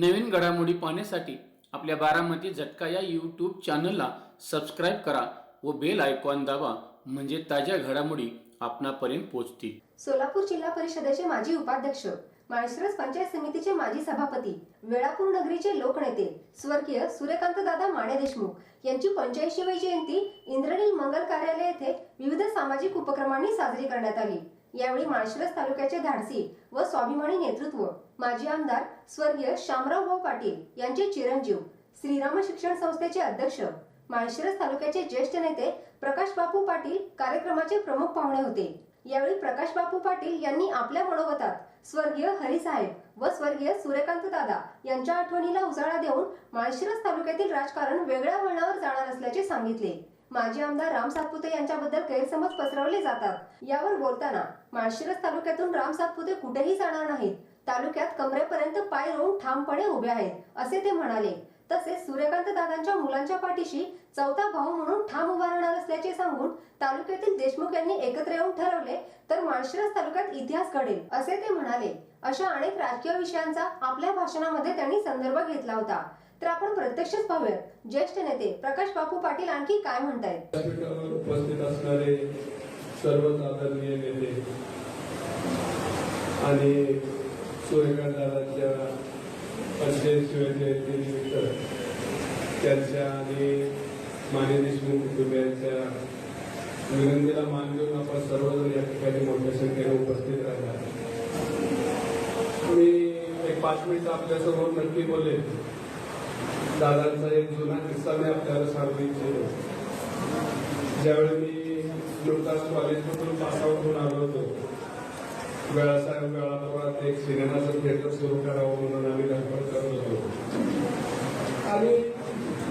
नवीन घडामोडी पाहण्यासाठी आपल्या बारामती झटका या यूट्यूब चॅनलला सबस्क्राईब करा व बेल आयकॉन दाबा म्हणजे ताज्या घडामोडी आपणापर्यंत पोहोचतील. सोलापूर जिल्हा परिषदेचे माजी उपाध्यक्ष माळशिरस पंचायत समितीचे माजी सभापती वेळापूर नगरीचे लोकनेते स्वर्गीय सूर्यकांत दादा माने देशमुख यांची पंच्याऐंशीवी जयंती इंद्रनील मंगल कार्यालय येथे विविध सामाजिक उपक्रमांनी साजरी करण्यात आली. यावेळी माळशिरस तालुक्याचे धाडसी व स्वाभिमानी नेतृत्व माजी आमदार स्वर्गीय शामरावभाऊ पाटील यांचे चिरंजीव श्रीराम शिक्षण संस्थेचे अध्यक्ष माळशिरस तालुक्याचे ज्येष्ठ नेते प्रकाश बापू पाटील कार्यक्रमाचे प्रमुख पाहुणे होते. यावेळी प्रकाश बापू पाटील यांनी आपल्या मनोगतात स्वर्गीय हरिसाहेब व स्वर्गीय सूर्यकांत दादा यांच्या आठवणीला उजाळा देऊन माळशिरस तालुक्यातील राजकारण वेगळ्या वळणावर जाणार असल्याचे सांगितले. माजी आमदार राम सातपुते यांच्याबद्दल गैरसमज पसरवले जातात. यावर बोलताना माळशिरस तालुक्यातून राम सातपुते कुठेही जाणार नाहीत. तालुक्यात कमरेपर्यंत पाय रोवून ठामपणे उभे आहेत असे ते म्हणाले. तसेच सूर्यकांत दादांच्या मुलांच्या पाठीशी चौथा भाऊ म्हणून ठाम उभा राहणार असल्याचे सांगून तालुक्यातील देशमुख यांनी एकत्र येऊन ठरवले तर माळशिरस तालुक्यात इतिहास घडेल असे ते म्हणाले. अशा अनेक राजकीय विषयांचा आपल्या भाषणामध्ये त्यांनी संदर्भ घेतला होता. तर आपण प्रत्यक्षच पाहूयात ज्येष्ठ नेते प्रकाश बापू पाटील आणखी काय म्हणतायत? व्यासपीठावर उपस्थित असणारे सर्वच आदरणीय नेते आणि सूर्यकांत दादांच्या त्यांच्या आणि माने देशमुख कुटुंबियांच्या विनंतीला मान देऊन आपण सर्वजण या ठिकाणी मोठ्या संख्येने उपस्थित राहिला मी एक पाच मिनिटं आपल्यासमोर नक्की बोलले दादांचा एक जुना किस्सा मी आपल्याला सांगू इच्छितो. ज्यावेळी मी नुकताच कॉलेजमधून पासआउट होऊन आलो होतो वेळासाहेब वेळापुरात एक सिनेमाचं थिएटर सुरू करावं म्हणून आम्ही धडपड करत होतो. आणि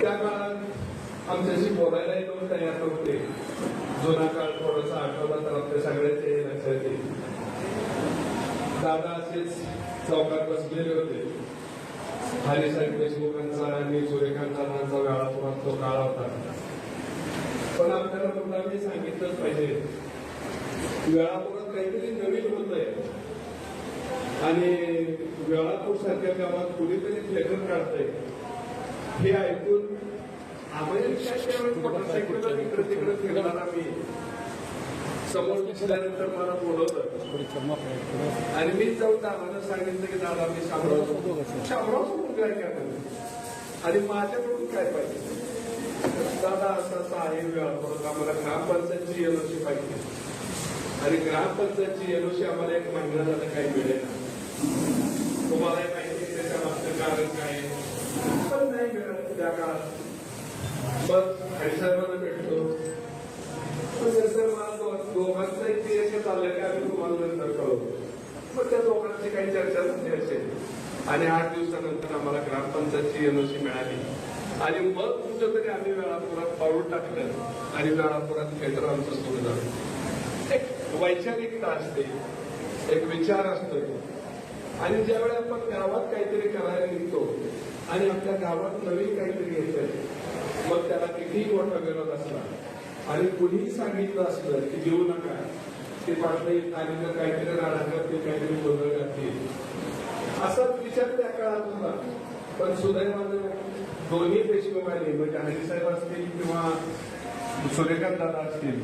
त्या काळात आमच्याशी बोलायलाही लोक तयार नव्हते. जुना काळ थोडासा आठवला तर आमच्या सगळ्यांचे हे लक्षात येईल. दादा असेच चौकात बसलेले होते. हरिसाहेब देशमुखांचा आणि सूर्यकांत दादांचा वेळापुरात तो काळ होता. पण आपल्याला मुलांनी सांगितलंच पाहिजे. वेळापुरात काहीतरी नवीन होत आहे आणि वेळापूर सारख्या गावात कुणीतरी थिएटर काढतंय. हे ऐकून मोटरसायकलला इकडे तिकडे फिरणारा मी समोर दिसल्यानंतर मला बोलवलं आणि मी जाऊन दादाला सांगितलं की दादा मी शामराव शामराव काय करणार आणि माझ्याकडून काय पाहिजे? दादा असं असं आहे वेळापुरात आम्हाला ग्रामपंचायतची एलओसी पाहिजे. आणि ग्रामपंचायतची एलओसी आम्हाला एक महिना झाला काही मिळेल तुम्हाला माहिती त्याच्या मागचं कारण काय पण नाही मिळत त्या काळात. मग हरिसाहेबांना भेटतो पण नंतर मला दो- दोघांचं एक ते चाललं की आम्ही तुम्हाला नंतर कळवतो मग त्या दोघांची काही चर्चा झाली असेल आणि आठ दिवसानंतर आम्हाला ग्रामपंचायतची एनओसी मिळाली. आणि मग कुठंतरी आम्ही वेळापुरात पाऊल टाकलं आणि वेळापुरात थिएटर आमचं सुरू झालं. एक वैचारिकता असते एक विचार असतो आणि ज्यावेळी आपण गावात काहीतरी करायला निघतो आणि आपल्या गावात नवीन काहीतरी येतंय मग त्याला कितीही मोठा विरोध असला आणि कुणीही सांगितलं असलं की देऊ नका ते पाठवले आणि काहीतरी राहणार ते काहीतरी गोंधळ घालतील असं विचार त्या काळात होता. पण सुदैवानं दोन्ही देशमुखांनी म्हणजे हरिसाहेब असतील किंवा सूर्यकांत दादा असतील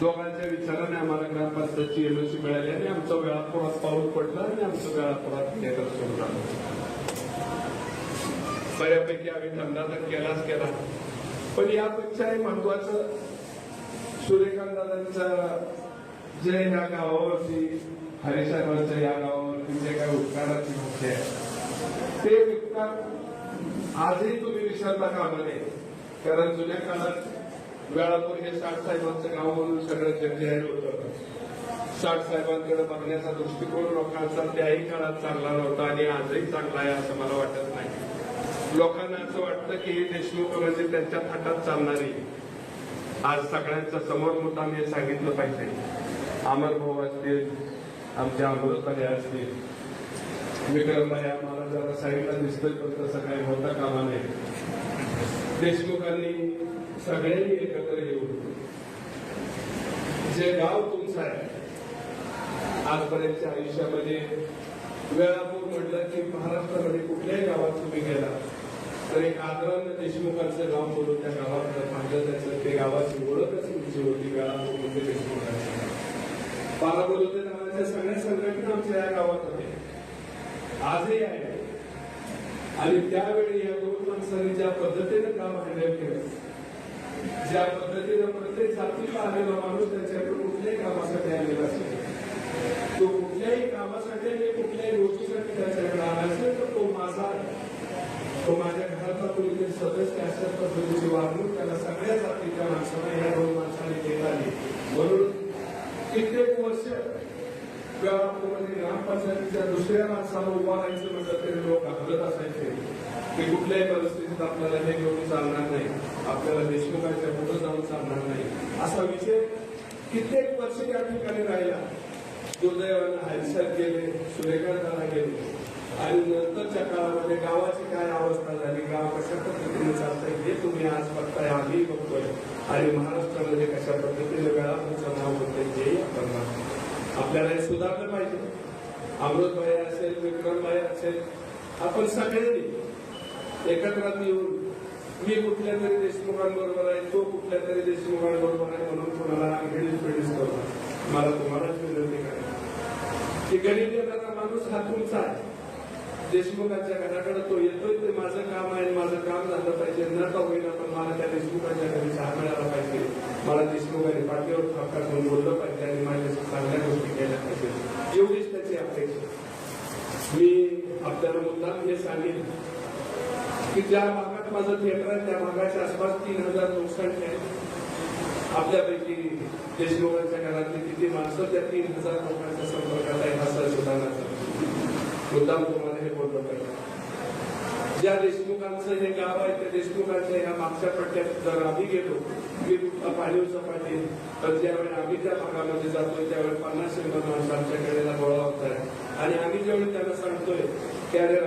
दोघांच्या विचाराने आम्हाला ग्रामपंचायतची एलओसी मिळाली आणि आमचं वेळापुरात पाऊल पडलं आणि आमचं वेळापुरात थिएटर सुरू झालं बऱ्यापैकी आम्ही धंदा तर केलाच केला. पण यापेक्षा हे महत्वाचं सूर्यकांत दादांचा जे ह्या गावावरती हरिसाहेबांचं या गावावरती जे काही उपकाराची भाषा आहे ते उपकार आजही तुम्ही विसरता कामा नये कारण जुन्या काळात वेळापूर हे साठ साहेबांचं गाव म्हणून सगळं जगजाहीर होतं. साठ साहेबांकडे बघण्याचा दृष्टिकोन लोकांचा त्याही काळात चांगला नव्हता आणि आजही चांगला आहे असं मला वाटत नाही. लोकांना असं वाटतं की हे देशमुख म्हणजे त्यांच्या थाटात चालणारी. आज सगळ्यांच्या समोर मुद्दा मी सांगितलं पाहिजे. अमर भाऊ असतील आमच्या अमृतभाई असतील विक्रम भाई आम्हाला जरा साईडला दिसतोय पण तसं काही होता कामा नाही देशमुखांनी सगळ्यांनी एकत्र येऊन जे गाव तुमचं आहे आजपर्यंतच्या आयुष्यामध्ये वेळापूर म्हटलं की महाराष्ट्रामध्ये कुठल्याही गावात तुम्ही गेला तर एक आदरान देशमुखांचं गाव बोलून त्या गावात पाहिलं त्याचं ते गावाची ओळखच तुमची होती वेळापूर म्हणजे देशमुखांची. पाराबरोबर नावाच्या सगळ्या संघटना आमच्या या गावात होत्या. आजही आहे. आणि त्यावेळी या दोन माणसांनी ज्या पद्धतीने काम हँडल केलं ज्या पद्धतीने प्रत्येक जातीला आलेला माणूस त्याच्याकडे कुठल्याही कामासाठी आलेला असेल. तो कुठल्याही कामासाठी आणि कुठल्याही गोष्टीसाठी त्याच्याकडे आला असेल तर तो माझा तो माझ्या घराचा कोणीतरी सदस्य अशा पद्धतीची वागणूक त्याला सगळ्या जातीच्या माणसांना या दोन माणसाने देत आली म्हणून म्हणजे ग्रामपंचायतीच्या दुसऱ्या माणसाला उभा राहायचं म्हटलं तरी लोक घाबरत असायचे. की कुठल्याही परिस्थितीत आपल्याला हे घेऊन चालणार नाही. आपल्याला देशमुखांच्या पुढे जाऊन चालणार नाही. असा विषय कित्येक वर्ष या ठिकाणी राहिला. दुर्दैवानं हालचाल गेले सुरेखांना गेले. आणि नंतरच्या काळामध्ये गावाची काय अवस्था झाली? गाव कशा पद्धतीने चालतंय? हे तुम्ही आज बघताय आम्ही बघतोय. आणि महाराष्ट्रामध्ये कशा पद्धतीने वेळापूरचं नाव होते हेही आपण आपल्याला हे सुधारलं पाहिजे. अमृतभाई असेल विक्रमभाई असेल आपण सगळ्यांनी एकत्रात येऊन मी कुठल्या तरी देशमुखांबरोबर आहे तो कुठल्या तरी देशमुखांबरोबर आहे म्हणून कोणाला अंगडीच पेडीच करू मला तुम्हालाच विनंती करायची की गरीब येणारा माणूस हा तुमचा आहे. देशमुखांच्या घराकडे तो येतोय ते माझं काम आहे माझं काम झालं पाहिजे. न का होईना पण मला त्या देशमुखांच्या घरी सहा मिळाला पाहिजे. मला देशमुखांनी पाठीवर थापा घेऊन बोललं पाहिजे आणि माझ्या चांगल्या गोष्टी केल्या पाहिजे. एवढीच त्याची अपेक्षा. मी आपल्याला मुद्दाम हे सांगेन की ज्या भागात माझं थिएटर आहे त्या भागाच्या आसपास तीन हजार लोकसंख्या आहे. आपल्यापैकी देशमुखांच्या घरातली किती माणसं त्या तीन हजार लोकांच्या संपर्कात आहे हा संशोधनाचा मुद्दाम तुम्हाला हे बोललं पाहिजे ज्या देशमुखांचं हे गाव आहे त्या देशमुखांच्या ह्या मागच्या पट्ट्यात जर आम्ही गेलो की पाणीव सपाटी तर ज्यावेळी आम्ही त्या भागामध्ये जातोय त्यावेळी पन्नास शंभर माणसं आमच्याकडे गोळा होत आहे आणि आम्ही ज्यावेळी त्यांना सांगतोय की अरे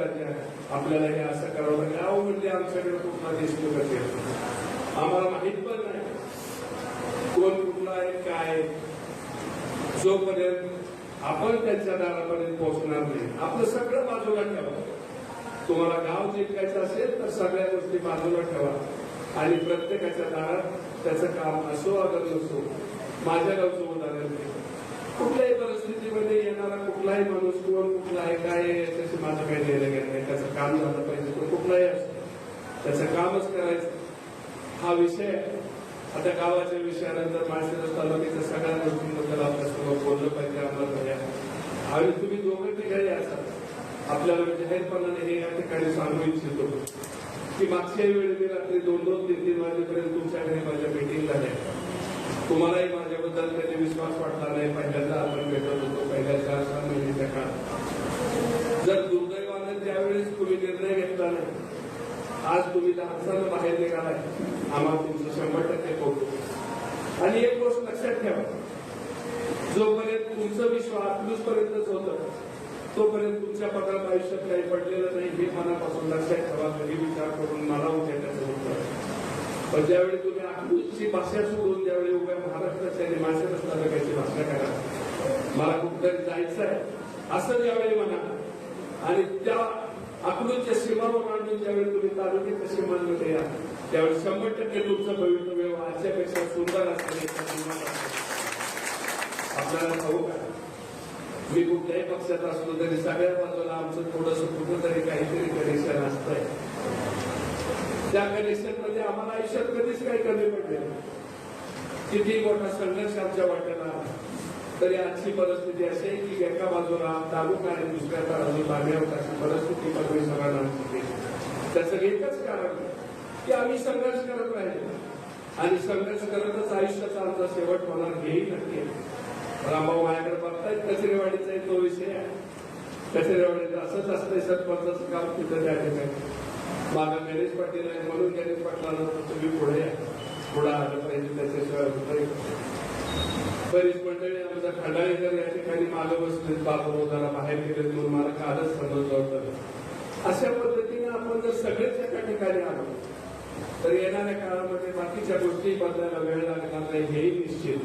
आपल्याला हे असं करावं लागेल. अहो म्हणजे आमच्याकडे कुठला देशमुख असेल आम्हाला माहीत पण नाही कोण कुठला आहे काय जोपर्यंत आपण त्यांच्या दारापर्यंत पोहोचणार नाही. आपलं सगळं बाजूला ठेवा. तुम्हाला गाव जिंकायचं असेल तर सगळ्या गोष्टी बाजूला ठेवा. आणि प्रत्येकाच्या दारात त्याचं काम असो अगर नसो माझ्या गावचं उदाहरण कुठल्याही परिस्थितीमध्ये येणारा कुठलाही माणूस कोण कुठला आहे काय आहे माझं काही लिहिलं गेलं नाही. त्याचं काम झालं पाहिजे तो कुठलाही असतं त्याचं कामच करायचं. हा विषय आहे. आता गावाच्या विषयानंतर माळशिरस तालुक्याच्या सगळ्या गोष्टींबद्दल आपल्यासमोर बोललं पाहिजे आम्हाला आणि तुम्ही दोघं ठिकाणी असाल आपल्याला म्हणजे जाहीरपणाने हे या ठिकाणी सांगू इच्छितो. की मागच्या वेळी मी रात्री दोन दोन तीन तीन वाजेपर्यंत तुमच्या माझ्या मीटिंग झाल्या तुम्हालाही माझ्याबद्दल कधी विश्वास वाटला नाही. पहिल्यांदा आपण भेटत होतो. पहिल्या चार सहा महिन्याच्या काळात. जर दुर्दैवाने त्यावेळेस तुम्ही निर्णय घेतला नाही आज तुम्ही लहानसानं बाहेर निघालाय. आम्हाला तुमचं शंभर टक्के कौतुक आणि एक गोष्ट लक्षात ठेवा. जोपर्यंत तुमचं विश्व आत्मसपर्यंतच होतं तोपर्यंत तुमच्या पदात आयुष्यात काही पडलेलं नाही हे मनापासून लक्षात ठेवा. घरी विचार करून मला उद्या त्याचं उत्तर पण ज्यावेळी तुम्ही आत्मूसची भाषा सोडून ज्यावेळी उभ्या महाराष्ट्राची आणि माणसाच्या तालुक्याची भाषा करा मला कुठतरी जायचं आहे असं ज्यावेळी म्हणा. आणि त्या अकलूच्या सीमावर मांडून ज्यावेळी तुम्ही तालुक्याच्या सीमांमध्ये या त्यावेळी शंभर टक्के तुमचं भवितव्य आजच्यापेक्षा सुंदर आपल्याला ठाऊक मी कुठल्याही पक्षात असलो तरी सगळ्या बाजूला आमचं थोडस कुठंतरी काहीतरी कनेक्शन असतंय. त्या कनेक्शनमध्ये आम्हाला आयुष्यात कधीच काही कमी पडले किती मोठा संघर्ष आमच्या वाट्याला तरी आजची परिस्थिती अशी आहे की एका बाजूला तालुका आणि दुसऱ्या बाजूला पाण्यावर अशी परिस्थिती पदवी सगळ्यांना आमची त्याचं एकच कारण की आम्ही संघर्ष करत राहिलो. आणि संघर्ष करतच आयुष्याचा आमचा शेवट होणार हेही नक्की आहे. रामभाऊ माझ्याकडे बघतायत कचरेवाडीचा एक तो विषय आहे. कचरेवाडीचं असंच असतंय सरपंचाचं काम तिथं त्या ठिकाणी. माझा गणेश पाटील आहे म्हणून गणेश पाटलांना तुम्ही पुढे पुढे आलं पाहिजे त्याच्याशिवाय बरीच मंडळी आमचा खंडाळेकर या ठिकाणी मागं बसले बाबू जरा बाहेर गेले म्हणून मला कालच समजलं होतं अशा पद्धतीने आपण जर सगळेच एका ठिकाणी आलो तर येणाऱ्या काळामध्ये बाकीच्या गोष्टी बदलायला वेळ लागणार नाही हेही निश्चित.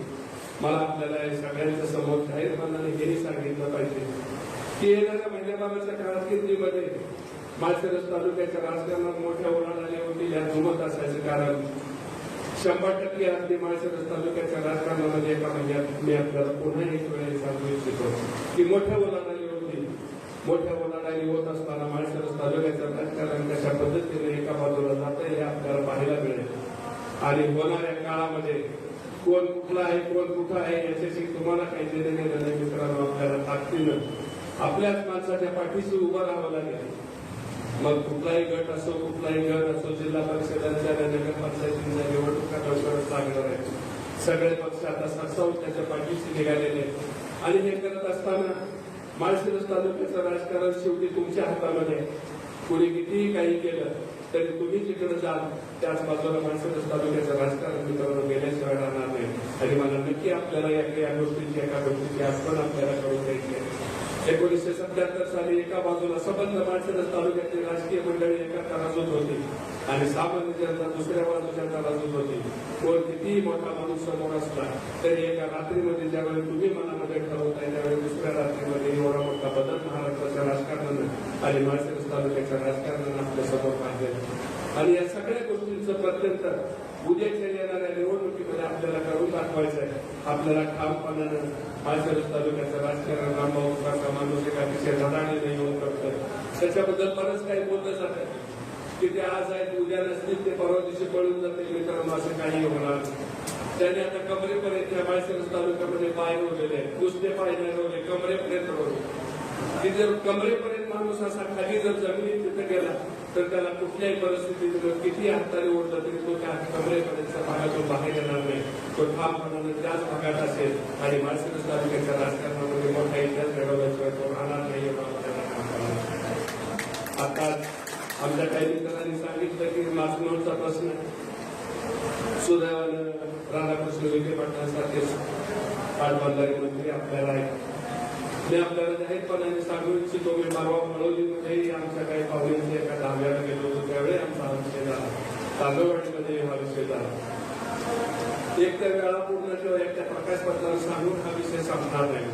मला आपल्याला सगळ्यांच्या समोर जाहीरपणाने हेही सांगितलं पाहिजे की येणाऱ्या महिन्याबाबाच्या कारकिर्दीमध्ये माळशिरस तालुक्याच्या राजकारणात मोठ्या ओलांडणी होती या जुमत असायचं कारण. शंभर टक्के अगदी माळशिरस तालुक्याच्या राजकारणामध्ये एका महिन्यात मी आपल्याला पुन्हा एक वेळेला सांगू इच्छितो की मोठ्या ओलांडणी होती मोठ्या ओलांडणी होत असताना माळशिरस तालुक्याचं राजकारण कशा पद्धतीने एका बाजूला जातं हे आपल्याला पाहायला मिळेल. आणि होणाऱ्या काळामध्ये कोण कुठला आहे कोण कुठं आहे याच्याशी तुम्हाला काही देणे नाही मित्रांनो आपल्याला ताकदीनं. आपल्याच माणसाच्या पाठीशी उभं राहावं लागेल. मग कुठलाही गट असो कुठलाही गट असो जिल्हा परिषदांच्या आणि नगरपंचायतींच्या निवडणुका लवकरच लागणार आहेत. सगळे पक्ष आता सरसावून त्याच्या पाठीशी निघालेले आहेत. आणि हे करत असताना माळशिरस तालुक्याचं राजकारण शेवटी तुमच्या हातामध्ये कोणी कुणी कितीही काही केलं तरी तुम्ही जिकडे जाल त्याच बाजूला माळशिरस तालुक्याचं राजकारण मित्रांनो गेल्याशिवाय राहणार नाही. आणि मला नक्की आपल्याला या या गोष्टीची एका गोष्टीची आठवण आपल्याला करून द्यायची आहे. एकोणीसशे सत्याहत्तर साली एका बाजूला सबंध माळशिरस तालुक्यातील राजकीय मंडळी एका तराजूत होती आणि सामान्य जनता दुसऱ्या बाजूच्या तराजूत होती. कोण कितीही मोठा माणूस समोर असला तरी एका रात्रीमध्ये ज्यावेळी तुम्ही मनामध्ये ठरवताय त्यावेळी दुसऱ्या रात्रीमध्ये एवढा मोठा बदल महाराष्ट्राच्या राजकारणानं आणि माळशिरस तालुक्याच्या राजकारणानं आपल्यासमोर पाहिजे. आणि या सगळ्या गोष्टींचं प्रत्यंतर उद्याच्या येणाऱ्या निवडणुकीमध्ये आपल्याला करून दाखवायचं आहे आपल्याला ठामपणानं माळशिरस तालुक्याचं राजकारण रामभाऊ तुकाचा माणूस एक अतिशय धडाडीने येऊन करतोय त्याच्याबद्दल बरंच काही बोललं जात आहे की ते आज आहेत उद्या नसतील ते परवा दिवशी पळून जातील मित्रांनो असं काही होणार त्याने आता कमरेपर्यंत या माळशिरस तालुक्यामध्ये पाय रोवलेले आहेत. कुस्ते पाय नाही रोवले कमरेपर्यंत रोवले. की जर कमरेपर्यंत माणूस असा खाली जर जमिनीत तिथे गेला तर त्याला कुठल्याही परिस्थितीत किती हाताने ओढलं तरी तो त्या कमरेपर्यंत भागातून बाहेर येणार नाही तो ठाम ठामपणाने त्याच भागात असेल आणि माळशिरस तालुक्याच्या राजकारणामध्ये मोठा इतिहास घडवल्याशिवाय तो राहणार नाही आता आमच्या काही मित्रांनी सांगितलं की मासनोरचा प्रश्न सुदैवानं राधाकृष्ण विखे पाटलांसारखे पाटबंधारे मंत्री आपल्याला मी आपल्याला जाहीरपणाने सांगू इच्छितो मी परवा मळवलीमध्येही आमच्या काही पाहुण्यांच्या एका धाब्याला गेलो होतो. त्यावेळी आमचा हा विषय झाला. तांदळवाडीमध्ये हा विषय झाला. एक त्या वेळा पूर्ण किंवा एक त्या प्रकाश पत्राला सांगून हा विषय संपणार नाही.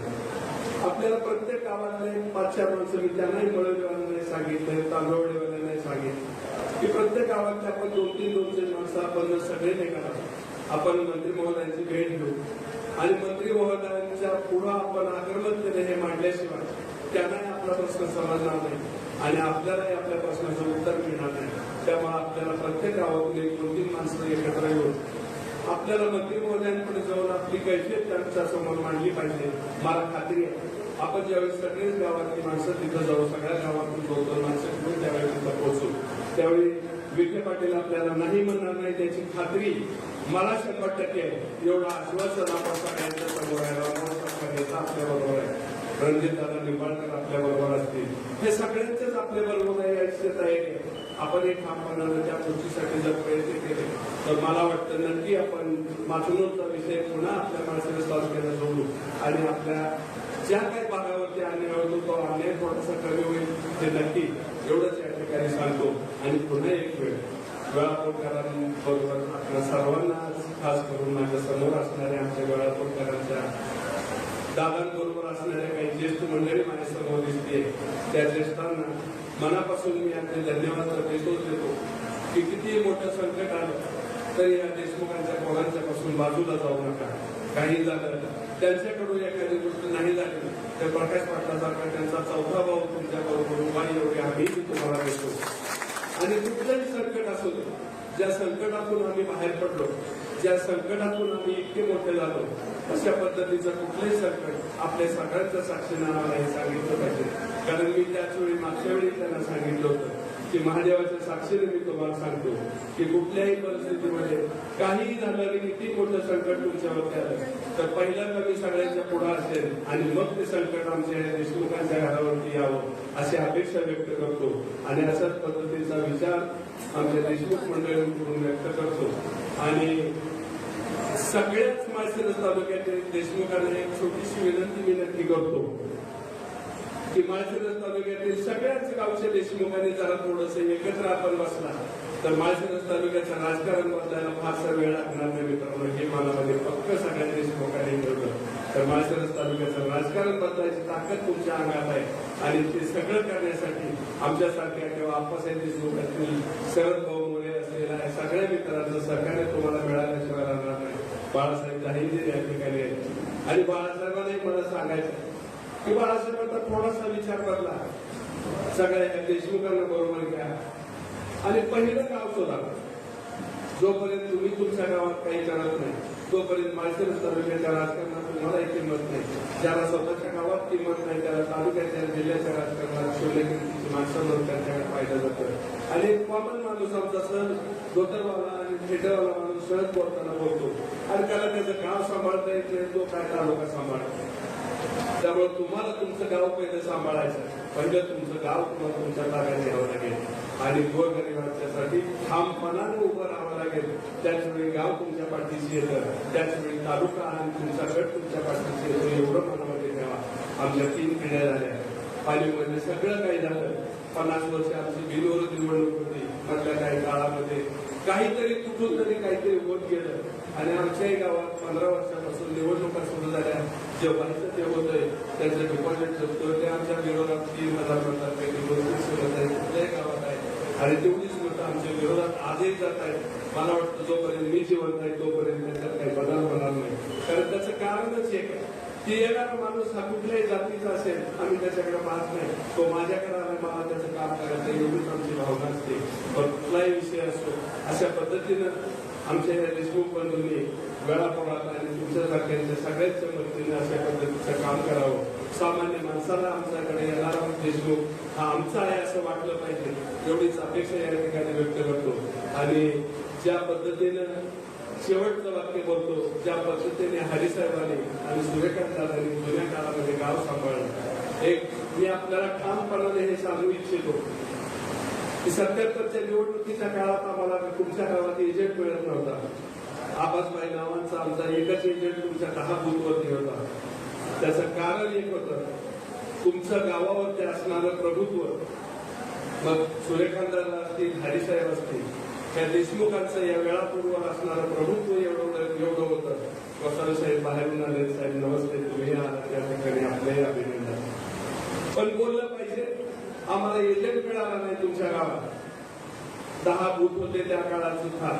आपल्याला प्रत्येक गावातले पाच चार माणसं मी त्यांनाही मळवलीवाल्यांनाही सांगितलं तांदळवाडीवाल्यांनाही सांगितलं. की प्रत्येक गावातले आपण दोन तीन दोनशे माणसं आपण सगळे नाही करा आपण मंत्री महोदयांची भेट घेऊ. आणि मंत्री महोदयांच्या पुढं आपण आक्रमण केलं हे मांडल्याशिवाय त्यांनाही आपला प्रश्न समजणार नाही आणि आपल्यालाही आपल्या प्रश्नाचं उत्तर मिळणार नाही. त्यामुळे आपल्याला प्रत्येक गावातून एक दोन तीन माणसं एकत्र येऊन आपल्याला मंत्री महोदयांकडे जाऊन आपली कैफियत त्यांच्यासमोर मांडली पाहिजे मला खात्री आहे. आपण ज्यावेळी सगळेच गावातली माणसं तिथं जाऊ सगळ्या गावातून दोन दोन माणसं घेऊन त्यावेळी तिथं पोहोचू. त्यावेळी विखे पाटील आपल्याला नाही म्हणणार नाही त्याची खात्री मला शंभर टक्के एवढं आश्वासन आपण सगळ्यांच्या समोर आहे. रामभाऊ आपल्या बरोबर आहे. रणजित दादा निंबाळकर आपल्या बरोबर असतील. हे सगळ्यांचेच आपल्या बरोबर आहे याची तयारी आहे. आपण एक ठामपणानं त्या गोष्टीसाठी जर प्रयत्न केले तर मला वाटतं नक्की आपण मातृचा विषय पुन्हा आपल्या माणसाला केला जोडू आणि आपल्या ज्या काही भागावरती अन्याय होतो तो अन्याय थोडासा कमी होईल ते नक्की एवढंच या ठिकाणी सांगतो. आणि पुन्हा एक वेळ. वेळापूरकरांबरोबर आपल्या सर्वांना खास करून माझ्यासमोर असणाऱ्या आमच्या वेळापूरकरांच्या दादांबरोबर असणाऱ्या काही ज्येष्ठ मंडळी माझ्यासमोर दिसते त्या ज्येष्ठांना मनापासून मी आपले धन्यवाद देतोच देतो की किती मोठं संकट आलं तरी या देशमुखांच्या कोणाच्या पासून बाजूला जाऊ नका. काही झालं त्यांच्याकडून एखादी गोष्ट नाही झाली तर प्रकाश पाटलासारखा त्यांचा चौथा भाऊ तुमच्या बरोबर उभा एवढी आम्ही तुम्हाला देतो. आणि कुठलंही संकट असू दे. ज्या संकटातून आम्ही बाहेर पडलो ज्या संकटातून आम्ही इतके मोठे झालो अशा पद्धतीचं कुठलंही संकट आपल्या सगळ्यांच्या साक्षीनं आम्हाला हे सांगितलं पाहिजे. कारण मी त्याच वेळी मागच्या वेळी त्यांना सांगितलं होतं की महादेवाच्या साक्षीने मी तुम्हाला सांगतो की कुठल्याही परिस्थितीमध्ये काहीही झालं की किती मोठं संकट तुमच्यावरती आलं तर पहिल्यांदा मी सगळ्यांच्या पुढे असेल आणि मग ते संकट आमच्या या देशमुखांच्या घरावरती यावं अशी अपेक्षा व्यक्त करतो. आणि अशाच पद्धतीचा विचार आमच्या देशमुख मंडळींकडून व्यक्त करतो. आणि सगळ्याच माळशिरस तालुक्यातील देशमुखांना एक छोटीशी विनंती मी नक्की करतो. की माळशिरस तालुक्यातील सगळ्याच गावच्या देशमुखांनी जरा थोडस एकत्र आपण बसला तर माळशिरस तालुक्याचं राजकारण बदलायला फारसा वेळ लागणार नाही मित्रांनो. हे मला म्हणजे पक्क सगळ्या देशमुखांनी ठेवलं तर माळशिरस तालुक्याचं राजकारण बदलायची ताकद तुमच्या अंगात आहे आणि ते सगळं करण्यासाठी आमच्यासारख्या किंवा आप्पासाहेब देशमुख असतील शरद भाऊ मुले असलेल्या सगळ्या मित्रांचं सहकार्य तुम्हाला मिळाल्याशिवाय राहणार नाही. बाळासाहेब दाहिजे या ठिकाणी आणि बाळासाहेबांनाही मला सांगायचं की बाळासाहेबांचा थोडासा विचार बदला. सगळ्या देशमुखांना बरोबर घ्या. आणि पहिलं गाव शोधा जोपर्यंत तुम्ही तुमच्या गावात काही करत नाही तोपर्यंत माळशिरस तालुक्याच्या राजकारणात तुम्हाला एक किंमत नाही. ज्याला स्वतःच्या गावात किंमत नाही त्याला तालुक्याच्या जिल्ह्याच्या राजकारणात शून्य किमतीची माणसं म्हणून त्यांच्याकडे पाहिलं जातं. आणि कॉमन माणूस आमचा सण धोतरवाला आणि थिएटरवाला माणूस सहज बोलताना बोलतो. आणि त्याला त्याचं गाव सांभाळता येत नाही तो काय तालुका सांभाळतो त्यामुळे तुम्हाला तुमचं गाव पहिले सांभाळायचं पहिलं तुमचं गाव तुम्हाला तुमच्या ताब्यात घ्यावं लागेल. आणि गोरगरिबांच्यासाठी ठामपणाने उभं राहावं लागेल. त्याचवेळी गाव तुमच्या पाठीशी येतं. त्याचवेळी तालुका आणि तुमचा गट तुमच्या पाठीशी येतो. एवढं मनामध्ये ठेवा. आमच्या तीन पिढ्या झाल्या. पालीमध्ये सगळं काही झालं. पन्नास वर्ष आमची बिनविरोध निवडणूक होती. मधल्या काही काळामध्ये काहीतरी कुठून तरी काहीतरी होत गेलं. आणि आमच्याही गावात पंधरा वर्षापासून निवडणुका सुरू झाल्या. जे व्हायचं ते होतंय. त्याचं डिपॉझिट जपतोय. ते आमच्या विरोधात तीन हजार म्हणतात काही बत्तीस मत आहे. कुठल्याही गावात आहे. आणि तेवढीच गोष्ट आमच्या विरोधात आजही जात आहेत. मला वाटतं जोपर्यंत मी जिवंत आहे तोपर्यंत त्याच्यात काही बदल होणार नाही. कारण त्याचं कारणच एक आहे. की येणारा माणूस हा कुठल्याही जातीचा असेल आम्ही त्याच्याकडे पाहत नाही. तो माझ्याकडे आला मला त्याचं काम करायचं एवढीच आमची भावना असते. पण कुठलाही विषय असतो अशा पद्धतीनं आमच्या या देशमुख बंधूंनी वेळापळात आणि तुमच्यासारख्यांच्या सगळ्यांच्या मदतीने अशा पद्धतीचं काम करावं. सामान्य माणसाला आमच्याकडे येणारा देशमुख हा आमचा आहे असं वाटलं पाहिजे. एवढीच अपेक्षा या ठिकाणी व्यक्त करतो. आणि ज्या पद्धतीनं शेवटचं वाक्य बोलतो ज्या पद्धतीने हरिसाहेबांनी आणि सूर्यकांत दादांनी जुन्या काळामध्ये गाव सांभाळलं. एक मी आपल्याला ठामपणाने हे सांगू इच्छितो. की सत्याहत्तरच्या निवडणुकीच्या काळात आम्हाला तुमच्या गावात एजंट मिळत नव्हता. आबासबाई नावांचा आमचा एकच एजंट तुमच्या दहा बुथवरती होता त्याचं कारण एक होतं तुमचं गावावरती असणारं प्रभुत्व. मग सूर्यकांतदादा असतील हरिसाहेब असतील त्या देशमुखांचं या वेळापूर्वर असणारं प्रभुत्व एवढं एवढं होतं. वसाल साहेब बाहेरून आले साहेब नमस्ते तुम्ही आला त्या ठिकाणी आपलंही अभिनंदन. पण बोललं पाहिजे आम्हाला एजंट मिळाला नाही तुमच्या गावात. दहा बूथ होते त्या काळात सुद्धा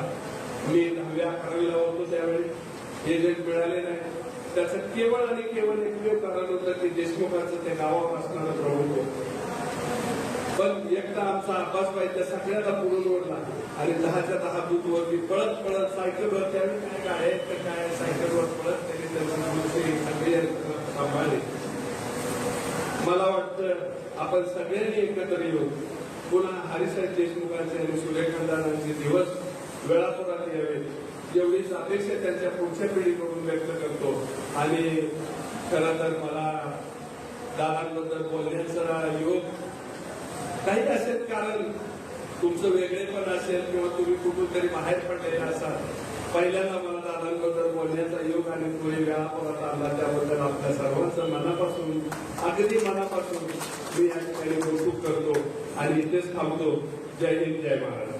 मी दहाव्या अकरावीला होतो त्यावेळी. एजंट मिळाले नाही. त्याचं केवळ आणि केवळ एकमेव कारण होतं की देशमुखांचं ते गावावर असणारं प्रभुत्व पण एकदा आमचा अब्बासबाई त्या सगळ्याला पुढून ओढला. आणि दहाच्या दहा बूथवरती पळत पळत सायकलवर त्यावेळी काय काय आहे तर काय सायकलवर पळत त्यांनी त्यांची बूथची सगळी सांभाळली. मला वाटतं आपण सगळ्यांनी एकत्र येऊ. पुन्हा हरिसाहेब देशमुखांचे आणि सूर्यकांतांचे दिवस वेळापुरात यावेत. एवढीच अपेक्षा त्यांच्या पुढच्या पिढीकडून व्यक्त करतो. आणि खरं तर मला दादांबद्दल बोलण्याचा योग काही असेल कारण तुमचं वेगळेपण असेल किंवा तुम्ही कुठून तरी बाहेर पडलेले असाल पहिल्यांदा मला दादांबद्दल बोलण्याचा योग आणि तुम्ही वेळापरात आणला त्याबद्दल आपल्या सर्वांचं मनापासून अगदी मनापासून मी या ठिकाणी कौतुक करतो आणि इथेच थांबतो. जय हिंद जय महाराज